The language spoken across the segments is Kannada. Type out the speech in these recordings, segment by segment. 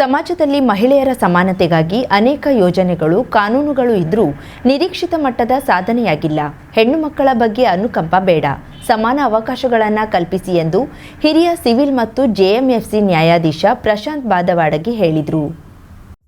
ಸಮಾಜದಲ್ಲಿ ಮಹಿಳೆಯರ ಸಮಾನತೆಗಾಗಿ ಅನೇಕ ಯೋಜನೆಗಳು, ಕಾನೂನುಗಳು ಇದ್ರೂ ನಿರೀಕ್ಷಿತ ಮಟ್ಟದ ಸಾಧನೆಯಾಗಿಲ್ಲ. ಹೆಣ್ಣು ಮಕ್ಕಳ ಬಗ್ಗೆ ಅನುಕಂಪ ಬೇಡ. ಸಮಾನ ಅವಕಾಶಗಳನ್ನು ಕಲ್ಪಿಸಿ ಎಂದು ಹಿರಿಯ ಸಿವಿಲ್ ಮತ್ತು ಜೆಎಂಎಫ್ಸಿ ನ್ಯಾಯಾಧೀಶ ಪ್ರಶಾಂತ್ ಬಾದವಾಡಗಿ ಹೇಳಿದರು.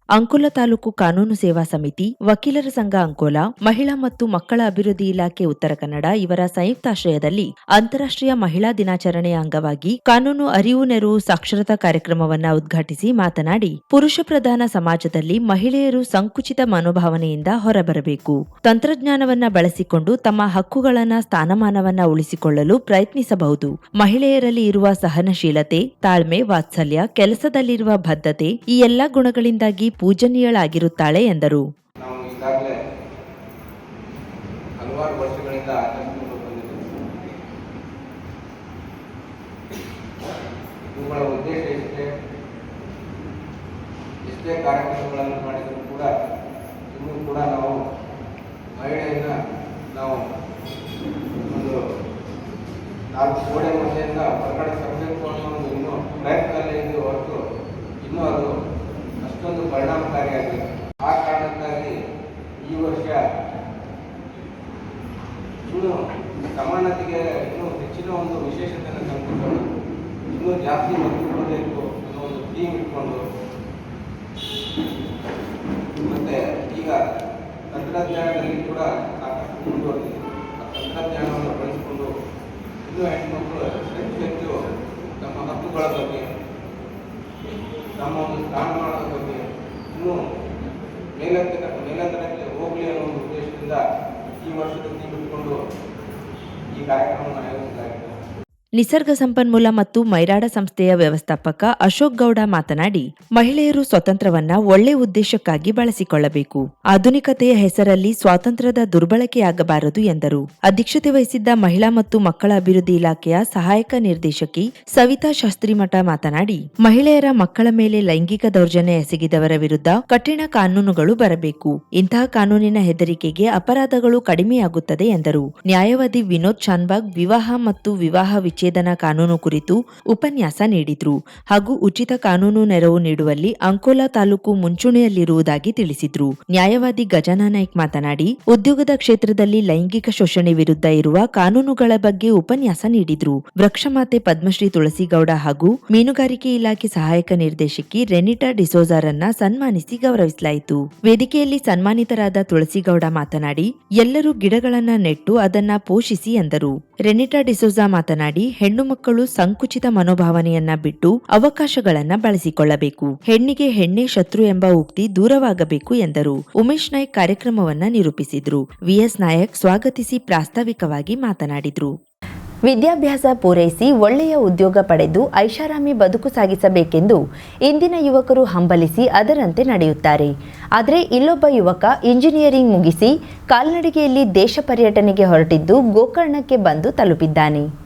ಅಂಕೋಲ ತಾಲೂಕು ಕಾನೂನು ಸೇವಾ ಸಮಿತಿ, ವಕೀಲರ ಸಂಘ ಅಂಕೋಲ, ಮಹಿಳಾ ಮತ್ತು ಮಕ್ಕಳ ಅಭಿವೃದ್ಧಿ ಇಲಾಖೆ ಉತ್ತರ ಕನ್ನಡ ಇವರ ಸಂಯುಕ್ತಾಶ್ರಯದಲ್ಲಿ ಅಂತಾರಾಷ್ಟ್ರೀಯ ಮಹಿಳಾ ದಿನಾಚರಣೆಯ ಅಂಗವಾಗಿ ಕಾನೂನು ಅರಿವು ನೆರವು ಸಾಕ್ಷರತಾ ಕಾರ್ಯಕ್ರಮವನ್ನ ಉದ್ಘಾಟಿಸಿ ಮಾತನಾಡಿ, ಪುರುಷ ಪ್ರಧಾನ ಸಮಾಜದಲ್ಲಿ ಮಹಿಳೆಯರು ಸಂಕುಚಿತ ಮನೋಭಾವನೆಯಿಂದ ಹೊರಬರಬೇಕು. ತಂತ್ರಜ್ಞಾನವನ್ನ ಬಳಸಿಕೊಂಡು ತಮ್ಮ ಹಕ್ಕುಗಳನ್ನ ಸ್ಥಾನಮಾನವನ್ನ ಉಳಿಸಿಕೊಳ್ಳಲು ಪ್ರಯತ್ನಿಸಬಹುದು. ಮಹಿಳೆಯರಲ್ಲಿ ಇರುವ ಸಹನಶೀಲತೆ, ತಾಳ್ಮೆ, ವಾತ್ಸಲ್ಯ, ಕೆಲಸದಲ್ಲಿರುವ ಬದ್ಧತೆ ಈ ಎಲ್ಲಾ ಗುಣಗಳಿಂದಾಗಿ ಪೂಜನೀಯಳಾಗಿರುತ್ತಾಳೆ ಎಂದರು. ಇವುಗಳ ಎಷ್ಟೇ ಕಾರ್ಯಕ್ರಮಗಳನ್ನು ಮಾಡಿದರೂ ಕೂಡ ಕೂಡ ನಾವು ಮಹಿಳೆಯನ್ನು ನಾವು ಒಂದು ಹೊರಗಡೆ ಒಂದು ಇನ್ನೂ ಪ್ರಯತ್ನದಲ್ಲಿ ಹೊರತು ಇನ್ನೂ ಅದು ಅಷ್ಟೊಂದು ಪರಿಣಾಮಕಾರಿಯಾಗಿದೆ ಆ ಕಾರಣಕ್ಕಾಗಿ ಈ ವರ್ಷ ಇನ್ನೂ ಸಮಾನತೆಗೆ ಇನ್ನೂ ಹೆಚ್ಚಿನ ಒಂದು ವಿಶೇಷತೆಯನ್ನು ತಂದುಕೊಂಡು ಇನ್ನೂ ಜಾಸ್ತಿ ಒತ್ತು ಕೊಡಬೇಕು ಅನ್ನೋ ಒಂದು ಥೀಮ್ ಇಟ್ಕೊಂಡು ಮತ್ತೆ ಈಗ ತಂತ್ರಜ್ಞಾನದಲ್ಲಿ ಕೂಡ ಸಾಕಷ್ಟು ಮುಂದುವರೆದಿದೆ ಆ ತಂತ್ರಜ್ಞಾನವನ್ನು ಬಳಸಿಕೊಂಡು ಇನ್ನೂ ಹೆಣ್ಮಕ್ಳು ಹೆಚ್ಚು ಹೆಚ್ಚು ತಮ್ಮ ಹಕ್ಕುಗಳ ಬಗ್ಗೆ ನಮ್ಮ ಒಂದು ಸ್ಥಾನಮಾನದ ಬಗ್ಗೆ ಇನ್ನೂ ಮೇಲತ್ತ ಮೇಲತ್ತರಕ್ಕೆ ಹೋಗಲಿ ಅನ್ನೋ ಒಂದು ಉದ್ದೇಶದಿಂದ ಈ ವರ್ಷದಲ್ಲಿ ಥೀಮ್ ಇಟ್ಕೊಂಡು ಈ ಕಾರ್ಯಕ್ರಮವನ್ನು ಆಯೋಜಿಸಲಾಗಿದೆ ನಿಸರ್ಗ ಸಂಪನ್ಮೂಲ ಮತ್ತು ಮೈರಾಡ ಸಂಸ್ಥೆಯ ವ್ಯವಸ್ಥಾಪಕ ಅಶೋಕ್ ಗೌಡ ಮಾತನಾಡಿ, ಮಹಿಳೆಯರು ಸ್ವತಂತ್ರವನ್ನ ಒಳ್ಳೆ ಉದ್ದೇಶಕ್ಕಾಗಿ ಬಳಸಿಕೊಳ್ಳಬೇಕು. ಆಧುನಿಕತೆಯ ಹೆಸರಲ್ಲಿ ಸ್ವಾತಂತ್ರ್ಯದ ದುರ್ಬಳಕೆಯಾಗಬಾರದು ಎಂದರು. ಅಧ್ಯಕ್ಷತೆ ವಹಿಸಿದ್ದ ಮಹಿಳಾ ಮತ್ತು ಮಕ್ಕಳ ಅಭಿವೃದ್ಧಿ ಇಲಾಖೆಯ ಸಹಾಯಕ ನಿರ್ದೇಶಕಿ ಸವಿತಾ ಶಾಸ್ತ್ರಿಮಠ ಮಾತನಾಡಿ, ಮಹಿಳೆಯರ ಮಕ್ಕಳ ಮೇಲೆ ಲೈಂಗಿಕ ದೌರ್ಜನ್ಯ ಎಸಗಿದವರ ವಿರುದ್ಧ ಕಠಿಣ ಕಾನೂನುಗಳು ಬರಬೇಕು. ಇಂತಹ ಕಾನೂನಿನ ಹೆದರಿಕೆಗೆ ಅಪರಾಧಗಳು ಕಡಿಮೆಯಾಗುತ್ತದೆ ಎಂದರು. ನ್ಯಾಯವಾದಿ ವಿನೋದ್ ಚಾನ್ಬಾಗ್ ವಿವಾಹ ಮತ್ತು ವಿವಾಹ ವಿಚ್ಛೇದನ ಕಾನೂನು ಕುರಿತು ಉಪನ್ಯಾಸ ನೀಡಿದ್ರು ಹಾಗೂ ಉಚಿತ ಕಾನೂನು ನೆರವು ನೀಡುವಲ್ಲಿ ಅಂಕೋಲಾ ತಾಲೂಕು ಮುಂಚೂಣಿಯಲ್ಲಿರುವುದಾಗಿ ತಿಳಿಸಿದ್ರು. ನ್ಯಾಯವಾದಿ ಗಜಾನ ನಾಯ್ಕ್ ಮಾತನಾಡಿ, ಉದ್ಯೋಗದ ಕ್ಷೇತ್ರದಲ್ಲಿ ಲೈಂಗಿಕ ಶೋಷಣೆ ವಿರುದ್ಧ ಇರುವ ಕಾನೂನುಗಳ ಬಗ್ಗೆ ಉಪನ್ಯಾಸ ನೀಡಿದ್ರು. ವೃಕ್ಷಮಾತೆ ಪದ್ಮಶ್ರೀ ತುಳಸಿಗೌಡ ಹಾಗೂ ಮೀನುಗಾರಿಕೆ ಇಲಾಖೆ ಸಹಾಯಕ ನಿರ್ದೇಶಕಿ ರೆನಿಟಾ ಡಿಸೋಜಾರನ್ನ ಸನ್ಮಾನಿಸಿ ಗೌರವಿಸಲಾಯಿತು. ವೇದಿಕೆಯಲ್ಲಿ ಸನ್ಮಾನಿತರಾದ ತುಳಸಿಗೌಡ ಮಾತನಾಡಿ, ಎಲ್ಲರೂ ಗಿಡಗಳನ್ನ ನೆಟ್ಟು ಅದನ್ನ ಪೋಷಿಸಿ ಎಂದರು. ರೆನಿಟಾ ಡಿಸೋಜಾ ಮಾತನಾಡಿ ಹೆಣ್ಣು ಮಕ್ಕಳು ಸಂಕುಚಿತ ಮನೋಭಾವನೆಯನ್ನ ಬಿಟ್ಟು ಅವಕಾಶಗಳನ್ನ ಬಳಸಿಕೊಳ್ಳಬೇಕು. ಹೆಣ್ಣಿಗೆ ಹೆಣ್ಣೆ ಶತ್ರು ಎಂಬ ಉಕ್ತಿ ದೂರವಾಗಬೇಕು ಎಂದರು. ಉಮೇಶ್ ನಾಯ್ಕ್ ಕಾರ್ಯಕ್ರಮವನ್ನ ನಿರೂಪಿಸಿದ್ರು. ವಿಎಸ್ ನಾಯಕ್ ಸ್ವಾಗತಿಸಿ ಪ್ರಾಸ್ತಾವಿಕವಾಗಿ ಮಾತನಾಡಿದ್ರು. ವಿದ್ಯಾಭ್ಯಾಸ ಪೂರೈಸಿ ಒಳ್ಳೆಯ ಉದ್ಯೋಗ ಪಡೆದು ಐಷಾರಾಮಿ ಬದುಕು ಸಾಗಿಸಬೇಕೆಂದು ಇಂದಿನ ಯುವಕರು ಹಂಬಲಿಸಿ ಅದರಂತೆ ನಡೆಯುತ್ತಾರೆ. ಆದರೆ ಇಲ್ಲೊಬ್ಬ ಯುವಕ ಇಂಜಿನಿಯರಿಂಗ್ ಮುಗಿಸಿ ಕಾಲ್ನಡಿಗೆಯಲ್ಲಿ ದೇಶ ಪರ್ಯಟನೆಗೆ ಹೊರಟಿದ್ದು ಗೋಕರ್ಣಕ್ಕೆ ಬಂದು ತಲುಪಿದ್ದಾನೆ.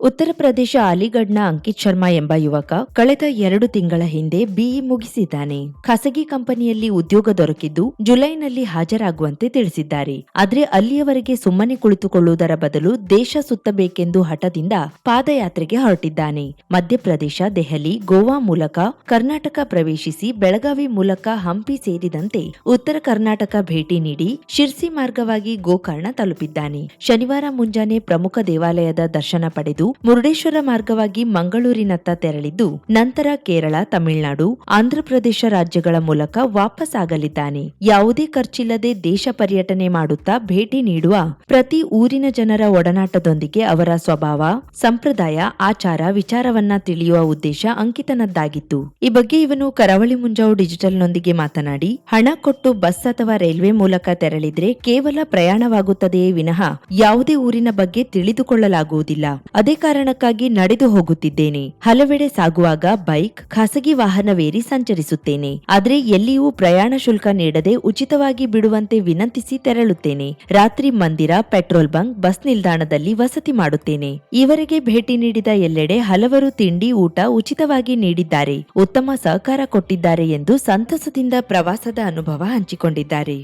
ಉತ್ತರ ಪ್ರದೇಶ ಅಲಿಗಢ್ನ ಅಂಕಿತ್ ಶರ್ಮಾ ಎಂಬ ಯುವಕ ಕಳೆದ ಎರಡು ತಿಂಗಳ ಹಿಂದೆ ಬಿಇ ಮುಗಿಸಿದ್ದಾನೆ. ಖಾಸಗಿ ಕಂಪನಿಯಲ್ಲಿ ಉದ್ಯೋಗ ದೊರಕಿದ್ದು ಜುಲೈನಲ್ಲಿ ಹಾಜರಾಗುವಂತೆ ತಿಳಿಸಿದ್ದಾರೆ. ಆದರೆ ಅಲ್ಲಿಯವರೆಗೆ ಸುಮ್ಮನೆ ಕುಳಿತುಕೊಳ್ಳುವುದರ ಬದಲು ದೇಶ ಸುತ್ತಬೇಕೆಂದು ಹಠದಿಂದ ಪಾದಯಾತ್ರೆಗೆ ಹೊರಟಿದ್ದಾನೆ. ಮಧ್ಯಪ್ರದೇಶ, ದೆಹಲಿ, ಗೋವಾ ಮೂಲಕ ಕರ್ನಾಟಕ ಪ್ರವೇಶಿಸಿ ಬೆಳಗಾವಿ ಮೂಲಕ ಹಂಪಿ ಸೇರಿದಂತೆ ಉತ್ತರ ಕರ್ನಾಟಕ ಭೇಟಿ ನೀಡಿ ಶಿರ್ಸಿ ಮಾರ್ಗವಾಗಿ ಗೋಕರ್ಣ ತಲುಪಿದ್ದಾನೆ. ಶನಿವಾರ ಮುಂಜಾನೆ ಪ್ರಮುಖ ದೇವಾಲಯದ ದರ್ಶನ ಪಡೆದು ಮುರುಡೇಶ್ವರ ಮಾರ್ಗವಾಗಿ ಮಂಗಳೂರಿನತ್ತ ತೆರಳಿದ್ದು, ನಂತರ ಕೇರಳ, ತಮಿಳುನಾಡು, ಆಂಧ್ರಪ್ರದೇಶ ರಾಜ್ಯಗಳ ಮೂಲಕ ವಾಪಸ್ ಆಗಲಿದ್ದಾನೆ ಯಾವುದೇ ಖರ್ಚಿಲ್ಲದೆ ದೇಶ ಪರ್ಯಟನೆ ಮಾಡುತ್ತಾ ಭೇಟಿ ನೀಡುವ ಪ್ರತಿ ಊರಿನ ಜನರ ಒಡನಾಟದೊಂದಿಗೆ ಅವರ ಸ್ವಭಾವ, ಸಂಪ್ರದಾಯ, ಆಚಾರ, ವಿಚಾರವನ್ನ ತಿಳಿಯುವ ಉದ್ದೇಶ ಅಂಕಿತನದ್ದಾಗಿತ್ತು. ಈ ಬಗ್ಗೆ ಇವನು ಕರಾವಳಿ ಮುಂಜಾವು ಡಿಜಿಟಲ್ನೊಂದಿಗೆ ಮಾತನಾಡಿ, ಹಣ ಕೊಟ್ಟು ಬಸ್ ಅಥವಾ ರೈಲ್ವೆ ಮೂಲಕ ತೆರಳಿದ್ರೆ ಕೇವಲ ಪ್ರಯಾಣವಾಗುತ್ತದೆಯೇ ವಿನಃ ಯಾವುದೇ ಊರಿನ ಬಗ್ಗೆ ತಿಳಿದುಕೊಳ್ಳಲಾಗುವುದಿಲ್ಲ. ಅದೇ ಕಾರಣಕ್ಕಾಗಿ ನಡೆದು ಹೋಗುತ್ತಿದ್ದೇನೆ ಹಲವೆಡೆ ಸಾಗುವಾಗ ಬೈಕ್ ಖಾಸಗಿ ವಾಹನವೇರಿ ಸಂಚರಿಸುತ್ತೇನೆ ಆದ್ರೆ ಎಲ್ಲಿಯೂ ಪ್ರಯಾಣ ಶುಲ್ಕ ನೀಡದೆ ಉಚಿತವಾಗಿ ಬಿಡುವಂತೆ ವಿನಂತಿಸಿ ತೆರಳುತ್ತೇನೆ ರಾತ್ರಿ ಮಂದಿರ ಪೆಟ್ರೋಲ್ ಬಂಕ್ ಬಸ್ ನಿಲ್ದಾಣದಲ್ಲಿ ವಸತಿ ಮಾಡುತ್ತೇನೆ ಈವರೆಗೆ ಭೇಟಿ ನೀಡಿದ ಎಲ್ಲೆಡೆ ಹಲವರು ತಿಂಡಿ ಊಟ ಉಚಿತವಾಗಿ ನೀಡಿದ್ದಾರೆ ಉತ್ತಮ ಸಹಕಾರ ಕೊಟ್ಟಿದ್ದಾರೆ ಎಂದು ಸಂತಸದಿಂದ ಪ್ರವಾಸದ ಅನುಭವ ಹಂಚಿಕೊಂಡಿದ್ದಾರೆ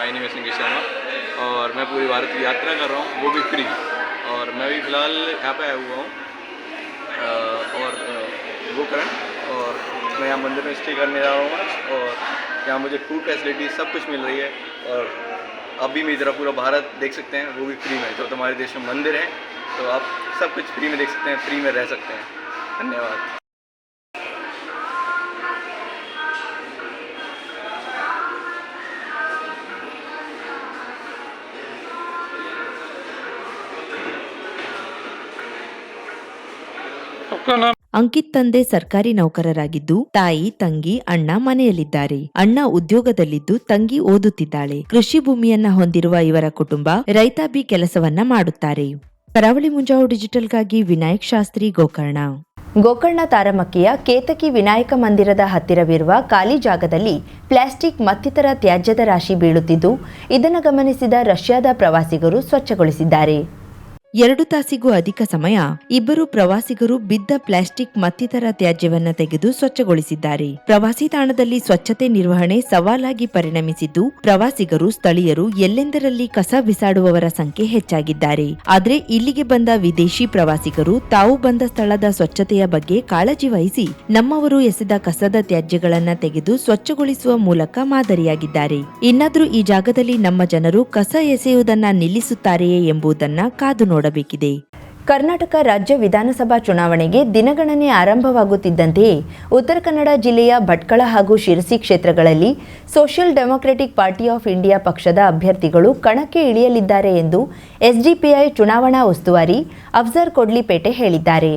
my name is Nikesh Sharma और मैं पूरी भारत की यात्रा कर रहा हूँ वो भी फ्री और मैं भी फ़िलहाल यहाँ पे आया हुआ हूँ। और वो करण और मैं यहाँ मंदिर में स्टे करने जा रहा हूँ आज। और यहाँ मुझे फ़ूड फैसिलिटी सब कुछ मिल रही है। और अभी मेरी तरह पूरा भारत देख सकते हैं। वो भी फ्री में। जो हमारे देश में मंदिर है। तो आप सब कुछ फ्री में देख सकते हैं। फ्री में रह सकते हैं। धन्यवाद। ಅಂಕಿತ್ ತಂದೆ ಸರ್ಕಾರಿ ನೌಕರರಾಗಿದ್ದು ತಾಯಿ ತಂಗಿ ಅಣ್ಣ ಮನೆಯಲ್ಲಿದ್ದಾರೆ. ಅಣ್ಣ ಉದ್ಯೋಗದಲ್ಲಿದ್ದು ತಂಗಿ ಓದುತ್ತಿದ್ದಾಳೆ. ಕೃಷಿ ಭೂಮಿಯನ್ನ ಹೊಂದಿರುವ ಇವರ ಕುಟುಂಬ ರೈತಾಬಿ ಕೆಲಸವನ್ನ ಮಾಡುತ್ತಾರೆ. ಕರಾವಳಿ ಮುಂಜಾವು ಡಿಜಿಟಲ್ಗಾಗಿ ವಿನಾಯಕ್ ಶಾಸ್ತ್ರಿ ಗೋಕರ್ಣ. ಗೋಕರ್ಣ ತಾರಮಕ್ಕಿಯ ಕೇತಕಿ ವಿನಾಯಕ ಮಂದಿರದ ಹತ್ತಿರವಿರುವ ಖಾಲಿ ಜಾಗದಲ್ಲಿ ಪ್ಲಾಸ್ಟಿಕ್ ಮತ್ತಿತರ ತ್ಯಾಜ್ಯದ ರಾಶಿ ಬೀಳುತ್ತಿದ್ದು ಇದನ್ನು ಗಮನಿಸಿದ ರಷ್ಯಾದ ಪ್ರವಾಸಿಗರು ಸ್ವಚ್ಛಗೊಳಿಸಿದ್ದಾರೆ. ಎರಡು ತಾಸಿಗೂ ಅಧಿಕ ಸಮಯ ಇಬ್ಬರು ಪ್ರವಾಸಿಗರು ಬಿದ್ದ ಪ್ಲಾಸ್ಟಿಕ್ ಮತ್ತಿತರ ತ್ಯಾಜ್ಯವನ್ನು ತೆಗೆದು ಸ್ವಚ್ಛಗೊಳಿಸಿದ್ದಾರೆ. ಪ್ರವಾಸಿ ತಾಣದಲ್ಲಿ ಸ್ವಚ್ಛತೆ ನಿರ್ವಹಣೆ ಸವಾಲಾಗಿ ಪರಿಣಮಿಸಿದ್ದು, ಪ್ರವಾಸಿಗರು, ಸ್ಥಳೀಯರು ಎಲ್ಲೆಂದರಲ್ಲಿ ಕಸ ಬಿಸಾಡುವವರ ಸಂಖ್ಯೆ ಹೆಚ್ಚಾಗಿದ್ದಾರೆ. ಆದರೆ ಇಲ್ಲಿಗೆ ಬಂದ ವಿದೇಶಿ ಪ್ರವಾಸಿಗರು ತಾವು ಬಂದ ಸ್ಥಳದ ಸ್ವಚ್ಛತೆಯ ಬಗ್ಗೆ ಕಾಳಜಿ ವಹಿಸಿ ನಮ್ಮವರು ಎಸೆದ ಕಸದ ತ್ಯಾಜ್ಯಗಳನ್ನ ತೆಗೆದು ಸ್ವಚ್ಛಗೊಳಿಸುವ ಮೂಲಕ ಮಾದರಿಯಾಗಿದ್ದಾರೆ. ಇನ್ನಾದರೂ ಈ ಜಾಗದಲ್ಲಿ ನಮ್ಮ ಜನರು ಕಸ ಎಸೆಯುವುದನ್ನ ನಿಲ್ಲಿಸುತ್ತಾರೆಯೇ ಎಂಬುದನ್ನ ಕಾದು ನೋಡಬೇಕಿದೆ. ಕರ್ನಾಟಕ ರಾಜ್ಯ ವಿಧಾನಸಭಾ ಚುನಾವಣೆಗೆ ದಿನಗಣನೆ ಆರಂಭವಾಗುತ್ತಿದ್ದಂತೆಯೇ ಉತ್ತರ ಕನ್ನಡ ಜಿಲ್ಲೆಯ ಭಟ್ಕಳ ಹಾಗೂ ಶಿರಸಿ ಕ್ಷೇತ್ರಗಳಲ್ಲಿ social democratic party of India ಪಕ್ಷದ ಅಭ್ಯರ್ಥಿಗಳು ಕಣಕ್ಕೆ ಇಳಿಯಲಿದ್ದಾರೆ ಎಂದು ಎಸ್ಡಿಪಿಐ ಚುನಾವಣಾ ಉಸ್ತುವಾರಿ ಅಫ್ಜರ್ ಕೊಡ್ಲಿಪೇಟೆ ಹೇಳಿದ್ದಾರೆ.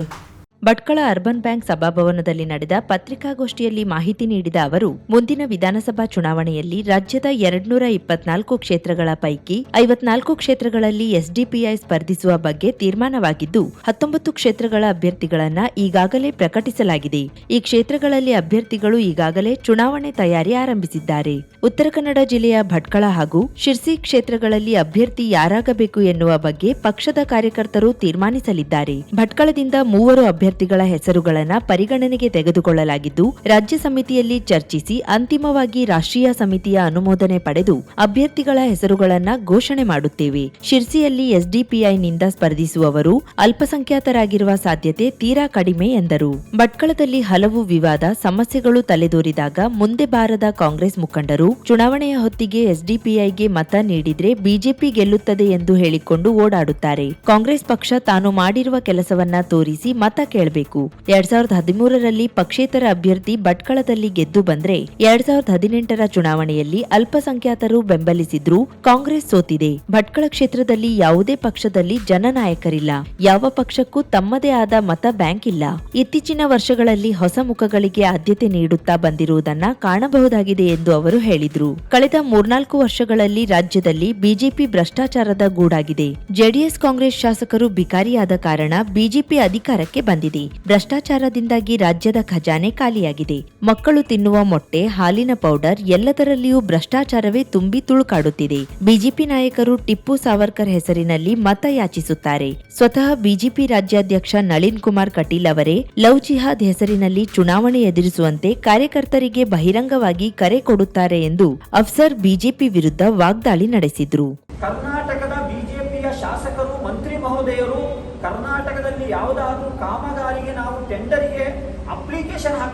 ಭಟ್ಕಳ ಅರ್ಬನ್ ಬ್ಯಾಂಕ್ ಸಭಾಭವನದಲ್ಲಿ ನಡೆದ ಪತ್ರಿಕಾಗೋಷ್ಠಿಯಲ್ಲಿ ಮಾಹಿತಿ ನೀಡಿದ ಅವರು, ಮುಂದಿನ ವಿಧಾನಸಭಾ ಚುನಾವಣೆಯಲ್ಲಿ ರಾಜ್ಯದ ಎರಡ್ನೂರ ಇಪ್ಪತ್ನಾಲ್ಕು ಕ್ಷೇತ್ರಗಳ ಪೈಕಿ ಐವತ್ನಾಲ್ಕು ಕ್ಷೇತ್ರಗಳಲ್ಲಿ ಎಸ್ಡಿಪಿಐ ಸ್ಪರ್ಧಿಸುವ ಬಗ್ಗೆ ತೀರ್ಮಾನವಾಗಿದ್ದು, ಹತ್ತೊಂಬತ್ತು ಕ್ಷೇತ್ರಗಳ ಅಭ್ಯರ್ಥಿಗಳನ್ನ ಈಗಾಗಲೇ ಪ್ರಕಟಿಸಲಾಗಿದೆ. ಈ ಕ್ಷೇತ್ರಗಳಲ್ಲಿ ಅಭ್ಯರ್ಥಿಗಳು ಈಗಾಗಲೇ ಚುನಾವಣೆ ತಯಾರಿ ಆರಂಭಿಸಿದ್ದಾರೆ. ಉತ್ತರ ಕನ್ನಡ ಜಿಲ್ಲೆಯ ಭಟ್ಕಳ ಹಾಗೂ ಶಿರ್ಸಿ ಕ್ಷೇತ್ರಗಳಲ್ಲಿ ಅಭ್ಯರ್ಥಿ ಯಾರಾಗಬೇಕು ಎನ್ನುವ ಬಗ್ಗೆ ಪಕ್ಷದ ಕಾರ್ಯಕರ್ತರು ತೀರ್ಮಾನಿಸಲಿದ್ದಾರೆ. ಭಟ್ಕಳದಿಂದ ಮೂವರು ಅಭ್ಯರ್ಥಿಗಳ ಹೆಸರುಗಳನ್ನು ಪರಿಗಣನೆಗೆ ತೆಗೆದುಕೊಳ್ಳಲಾಗಿದ್ದು, ರಾಜ್ಯ ಸಮಿತಿಯಲ್ಲಿ ಚರ್ಚಿಸಿ ಅಂತಿಮವಾಗಿ ರಾಷ್ಟ್ರೀಯ ಸಮಿತಿಯ ಅನುಮೋದನೆ ಪಡೆದು ಅಭ್ಯರ್ಥಿಗಳ ಹೆಸರುಗಳನ್ನು ಘೋಷಣೆ ಮಾಡುತ್ತೇವೆ. ಶಿರ್ಸಿಯಲ್ಲಿ ಎಸ್ಡಿಪಿಐನಿಂದ ಸ್ಪರ್ಧಿಸುವವರು ಅಲ್ಪಸಂಖ್ಯಾತರಾಗಿರುವ ಸಾಧ್ಯತೆ ತೀರಾ ಕಡಿಮೆ ಎಂದರು. ಭಟ್ಕಳದಲ್ಲಿ ಹಲವು ವಿವಾದ, ಸಮಸ್ಯೆಗಳು ತಲೆದೋರಿದಾಗ ಮುಂದೆ ಬಾರದ ಕಾಂಗ್ರೆಸ್ ಮುಖಂಡರು ಚುನಾವಣೆಯ ಹೊತ್ತಿಗೆ ಎಸ್ಡಿಪಿಐಗೆ ಮತ ನೀಡಿದ್ರೆ ಬಿಜೆಪಿ ಗೆಲ್ಲುತ್ತದೆ ಎಂದು ಹೇಳಿಕೊಂಡು ಓಡಾಡುತ್ತಾರೆ. ಕಾಂಗ್ರೆಸ್ ಪಕ್ಷ ತಾನು ಮಾಡಿರುವ ಕೆಲಸವನ್ನ ತೋರಿಸಿ ಮತ ಕೇಳಬೇಕು. ಎರಡ್ ಸಾವಿರದ ಹದಿಮೂರರಲ್ಲಿ ಪಕ್ಷೇತರ ಅಭ್ಯರ್ಥಿ ಭಟ್ಕಳದಲ್ಲಿ ಗೆದ್ದು ಬಂದ್ರೆ ಎರಡ್ ಸಾವಿರದ ಹದಿನೆಂಟರ ಚುನಾವಣೆಯಲ್ಲಿ ಅಲ್ಪಸಂಖ್ಯಾತರು ಬೆಂಬಲಿಸಿದ್ರು ಕಾಂಗ್ರೆಸ್ ಸೋತಿದೆ. ಭಟ್ಕಳ ಕ್ಷೇತ್ರದಲ್ಲಿ ಯಾವುದೇ ಪಕ್ಷದಲ್ಲಿ ಜನನಾಯಕರಿಲ್ಲ. ಯಾವ ಪಕ್ಷಕ್ಕೂ ತಮ್ಮದೇ ಆದ ಮತ ಬ್ಯಾಂಕ್ ಇಲ್ಲ. ಇತ್ತೀಚಿನ ವರ್ಷಗಳಲ್ಲಿ ಹೊಸ ಮುಖಗಳಿಗೆ ಆದ್ಯತೆ ನೀಡುತ್ತಾ ಬಂದಿರುವುದನ್ನ ಕಾಣಬಹುದಾಗಿದೆ ಎಂದು ಅವರು ಹೇಳಿದ್ರು. ಕಳೆದ ಮೂರ್ನಾಲ್ಕು ವರ್ಷಗಳಲ್ಲಿ ರಾಜ್ಯದಲ್ಲಿ ಬಿಜೆಪಿ ಭ್ರಷ್ಟಾಚಾರದ ಗೂಡಾಗಿದೆ. ಜೆಡಿಎಸ್ ಕಾಂಗ್ರೆಸ್ ಶಾಸಕರು ಬಿಕಾರಿಯಾದ ಕಾರಣ ಬಿಜೆಪಿ ಅಧಿಕಾರಕ್ಕೆ ಬಂದಿದೆ ಭ್ರಷ್ಟಾಚಾರದಿಂದಾಗಿ ರಾಜ್ಯದ ಖಜಾನೆ ಖಾಲಿಯಾಗಿದೆ. ಮಕ್ಕಳು ತಿನ್ನುವ ಮೊಟ್ಟೆ, ಹಾಲಿನ ಪೌಡರ್ ಎಲ್ಲದರಲ್ಲಿಯೂ ಭ್ರಷ್ಟಾಚಾರವೇ ತುಂಬಿ ತುಳುಕಾಡುತ್ತಿದೆ. ಬಿಜೆಪಿ ನಾಯಕರು ಟಿಪ್ಪು ಸಾವರ್ಕರ್ ಹೆಸರಿನಲ್ಲಿ ಮತ ಯಾಚಿಸುತ್ತಾರೆ ಸ್ವತಃ ಬಿಜೆಪಿ ರಾಜ್ಯಾಧ್ಯಕ್ಷ ನಳಿನ್ ಕುಮಾರ್ ಕಟೀಲ್ ಅವರೇ ಲವ್ ಜಿಹಾದ್ ಹೆಸರಿನಲ್ಲಿ ಚುನಾವಣೆ ಎದುರಿಸುವಂತೆ ಕಾರ್ಯಕರ್ತರಿಗೆ ಬಹಿರಂಗವಾಗಿ ಕರೆ ಕೊಡುತ್ತಾರೆ ಎಂದು ಅಫ್ಸರ್ ಬಿಜೆಪಿ ವಿರುದ್ಧ ವಾಗ್ದಾಳಿ ನಡೆಸಿದ್ರು.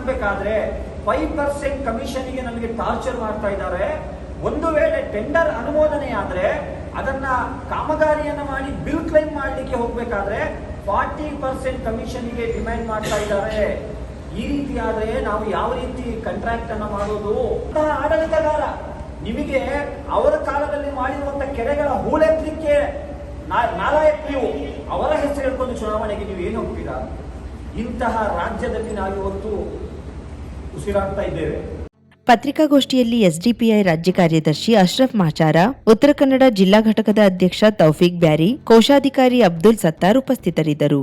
ಹಾಕಬೇಕಾದ್ರೆ ಫೈವ್ ಪರ್ಸೆಂಟ್ ಕಮಿಷನ್ಗೆ ನಮಗೆ ಟಾರ್ಚರ್ ಮಾಡ್ತಾ ಇದ್ದಾರೆ. ಒಂದು ವೇಳೆ ಟೆಂಡರ್ ಅನುಮೋದನೆ ಆದ್ರೆ ಅದನ್ನ ಕಾಮಗಾರಿಯನ್ನ ಮಾಡಿ ಬಿಲ್ ಕ್ಲೈಮ್ ಮಾಡಲಿಕ್ಕೆ ಹೋಗ್ಬೇಕಾದ್ರೆ ಫಾರ್ಟಿ ಪರ್ಸೆಂಟ್ ಕಮಿಷನ್ಗೆ ಡಿಮ್ಯಾಂಡ್ ಮಾಡ್ತಾ ಇದ್ದಾರೆ. ಈ ರೀತಿ ಆದ್ರೆ ನಾವು ಯಾವ ರೀತಿ ಕಾಂಟ್ರಾಕ್ಟ್ ಅನ್ನ ಮಾಡೋದು? ಆಡಳಿತಗಾರ, ನಿಮಗೆ ಅವರ ಕಾಲದಲ್ಲಿ ಮಾಡಿರುವಂತ ಕೆರೆಗಳ ಹೂಳೆತ್ತಲಿಕ್ಕೆ ನಾಲಾಯಕ್ ನೀವು ಅವರ ಹೆಸರು ಹೇಳ್ಕೊಂಡು ಚುನಾವಣೆಗೆ ನೀವು ಏನು ಹೋಗ್ತೀರಾ ಇಂತಹ ರಾಜ್ಯದಲ್ಲಿ ನಾವು ಇವತ್ತು ಉಸಿರಾಡ್ತಾ ಇದ್ದೇವೆ ಪತ್ರಿಕಾಗೋಷ್ಠಿಯಲ್ಲಿ ಎಸ್ಡಿಪಿಐ ರಾಜ್ಯ ಕಾರ್ಯದರ್ಶಿ ಅಶ್ರಫ್ ಮಾಚಾರ ಉತ್ತರ ಕನ್ನಡ ಜಿಲ್ಲಾ ಘಟಕದ ಅಧ್ಯಕ್ಷ ತೌಫಿಕ್ ಬ್ಯಾರಿ ಕೋಶಾಧಿಕಾರಿ ಅಬ್ದುಲ್ ಸತ್ತಾರ್ ಉಪಸ್ಥಿತರಿದ್ದರು.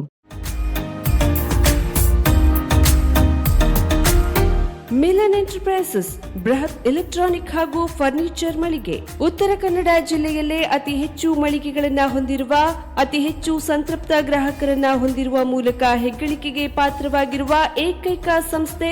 ಮಿಲನ್ ಎಂಟರ್ಪ್ರೈಸಸ್ ಬೃಹತ್ ಎಲೆಕ್ಟ್ರಾನಿಕ್ ಹಾಗೂ ಫರ್ನಿಚರ್ ಮಳಿಗೆ. ಉತ್ತರ ಕನ್ನಡ ಜಿಲ್ಲೆಯಲ್ಲೇ ಅತಿ ಹೆಚ್ಚು ಮಳಿಗೆಗಳನ್ನ ಹೊಂದಿರುವ ಅತಿ ಹೆಚ್ಚು ಸಂತೃಪ್ತ ಗ್ರಾಹಕರನ್ನ ಹೊಂದಿರುವ ಮೂಲಕ ಹೆಗ್ಗಳಿಕೆಗೆ ಪಾತ್ರವಾಗಿರುವ ಏಕೈಕ ಸಂಸ್ಥೆ